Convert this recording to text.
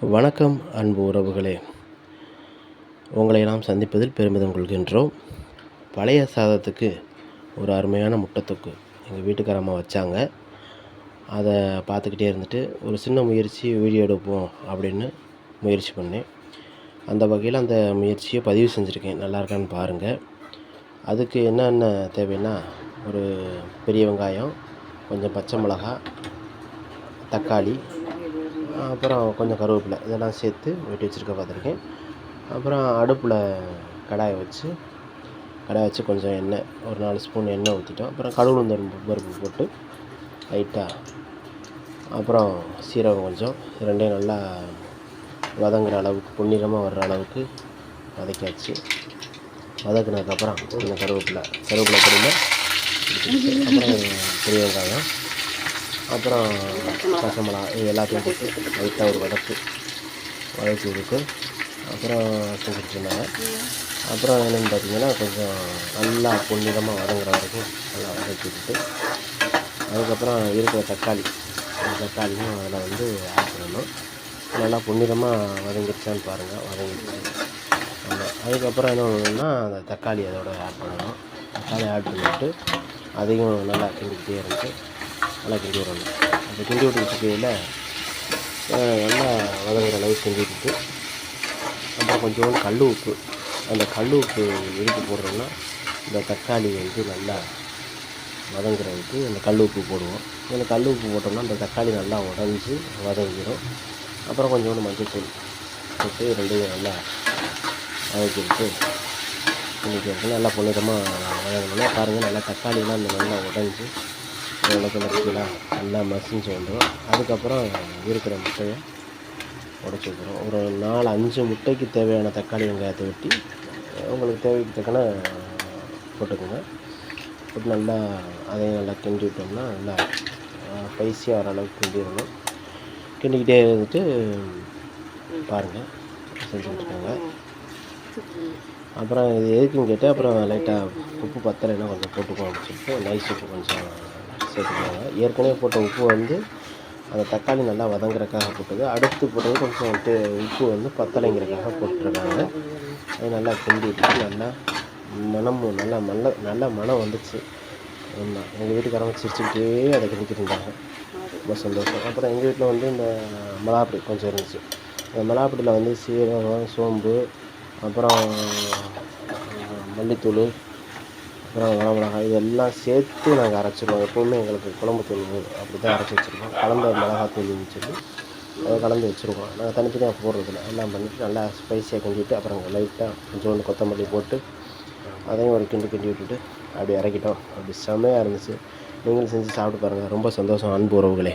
வணக்கம் அன்பு உறவுகளே. உங்களை நாம் சந்திப்பதில் பெருமிதம் கொள்கின்றோம். பழைய சாதத்துக்கு ஒரு அருமையான முட்டைத்தொக்கு எங்கள் வீட்டுக்காரம்மா வச்சாங்க. அதை பார்த்துக்கிட்டே இருந்துட்டு ஒரு சின்ன முயற்சி வீடியோ எடுப்போம் அப்படின்னு முயற்சி பண்ணேன். அந்த வகையில் அந்த முயற்சியை பதிவு செஞ்சுருக்கேன். நல்லா இருக்கான்னு பாருங்கள் அதுக்கு என்னென்ன தேவைன்னா ஒரு பெரிய வெங்காயம் கொஞ்சம் பச்சை மிளகாய் தக்காளி அப்புறம் கொஞ்சம் கருவேப்பிலை இதெல்லாம் சேர்த்து வெட்டி வச்சுருக்க பார்த்துருக்கேன். அப்புறம் அடுப்பில் கடாயை வச்சு கடாயை வச்சு கொஞ்சம் எண்ணெய் ஒரு நாலு ஸ்பூன் எண்ணெய் ஊற்றிட்டோம் அப்புறம் கடுகு உளுந்தரும்பு பருப்பு போட்டு லைட்டாக அப்புறம் சீரகம் கொஞ்சம் ரெண்டையும் நல்லா வதங்குற அளவுக்கு பொன்னிறமாக வர்ற அளவுக்கு வதக்காச்சு வதக்குனதுக்கப்புறம் கொஞ்சம் கருவேப்பிலை கருவேப்பிலை பொடியில் அப்புறம் பெரிய வெங்காயம். அப்புறம் பச்சை மிளகா இது எல்லாத்தையும் போட்டு லைட்டாக ஒரு வதக்கு. வதக்கி விட்டு அப்புறம் கொடுத்துருந்தாங்க அப்புறம் என்னென்னு பார்த்தீங்கன்னா கொஞ்சம் நல்லா புண்ணிதமாக வதங்குற வரைக்கும் நல்லா வதக்கி விட்டுட்டு அதுக்கப்புறம் இருக்கிற தக்காளி அந்த தக்காளியும் அதில் வந்து ஆட் பண்ணணும். நல்லா புண்ணிதமாக வதங்கிடுச்சான்னு பாருங்கள் வதங்கிடுச்சு ஆமாம் அதுக்கப்புறம் என்ன பண்ணணும்னா அந்த தக்காளி அதோட ஆட் பண்ணணும். தக்காளி ஆட் பண்ணிவிட்டு அதையும் நல்லா கிண்டிக்கிட்டே இருக்குது நல்லா கிண்டி விடணும் அந்த கிண்டி விட்டு நல்லா வதங்குற அளவுக்கு கிண்டி விட்டுட்டு அப்புறம் கொஞ்சோண்டு கல் உப்பு அந்த கல் உப்பு எதுக்கு போடுறோம்னா இந்த தக்காளி வந்து நல்லா வதங்குறதுக்கு அந்த கல் உப்பு போடுவோம் அந்த கல் உப்பு போட்டோம்னா அந்த தக்காளி நல்லா உடஞ்சி வதங்கிடும் அப்புறம் கொஞ்சோண்டு மஞ்சள்தூள் போட்டு ரெண்டையும் நல்லா வதக்கி விட்டு இன்றைக்கி நல்லா புனிதமாக வதங்கணும் பாருங்கள் நல்லா தக்காளிலாம் அந்த நல்லா உடஞ்சி வெள்ளை கலர்லாம் நல்லா மசிஞ்சு வந்துடும் அதுக்கப்புறம் இருக்கிற முட்டையை உடச்சி வைக்கிறோம் ஒரு நாலு அஞ்சு முட்டைக்கு தேவையான தக்காளி வெங்காயத்தை வெட்டி உங்களுக்கு தேவைக்கு தக்கன போட்டுக்கோங்க. போட்டு நல்லா அதையும் நல்லா கிண்டி விட்டோம்னா நல்லா ஸ்பைஸியாக வர அளவுக்கு கிண்டிடணும். கிண்டிக்கிட்டே இருந்துட்டு பாருங்கள் செஞ்சு வச்சுக்கோங்க. அப்புறம் இது எதுக்குன்னு கேட்டால் அப்புறம் லைட்டாக உப்பு பத்தலைன்னா கொஞ்சம் போட்டுக்கோ அப்படின்னு சொல்லிட்டு நைஸ் உப்பு கொஞ்சம் சேர்த்துக்கோங்க. ஏற்கனவே போட்ட உப்பு வந்து அந்த தக்காளி நல்லா வதங்குறதுக்காக போட்டது. அடுத்து போட்டது கொஞ்சம் வந்துட்டு உப்பு வந்து பத்தலைங்கிறதுக்காக போட்டிருக்காங்க. அது நல்லா கிண்டிட்டு நல்லா மனமும் நல்லா நல்ல நல்ல மனம் வந்துச்சு. ஆமாம் எங்கள் வீட்டுக்காரங்க சிரிச்சுக்கிட்டே அதை கிண்டிக்கிட்டு இருந்தாங்க. ரொம்ப சந்தோஷம். அப்புறம் எங்கள் வீட்டில் வந்து இந்த மிளகாப்பொடி கொஞ்சம் இருந்துச்சு. அந்த மிளகாப்பொடியில் வந்து சீரகம் சோம்பு அப்புறம் மல்லித்தூள் அப்புறம் வரமிளகாய் இதெல்லாம் சேர்த்து நாங்கள் அரைச்சிருவோம். எப்போவுமே எங்களுக்கு குழம்பு தூள் அப்படி தான் அரைச்சி வச்சுருக்கோம். கலந்த தூள் முடிச்சிட்டு அதை கலந்து வச்சுருக்கோம். நாங்கள் தனித்தனியாக போடுறதில்ல. எல்லாம் பண்ணிவிட்டு நல்லா ஸ்பைஸியாக கிண்டிட்டு அப்புறம் லைட்டாக கொஞ்சோண்டு கொத்தமல்லி போட்டு அதையும் ஒரு கிண்டு கிண்டி விட்டுட்டு அப்படி இறக்கிட்டோம். அப்படி செம்மையாக இருந்துச்சு. நீங்களும் செஞ்சு சாப்பிட்டு பாருங்கள் ரொம்ப சந்தோஷம். அன்பு உறவுகளே.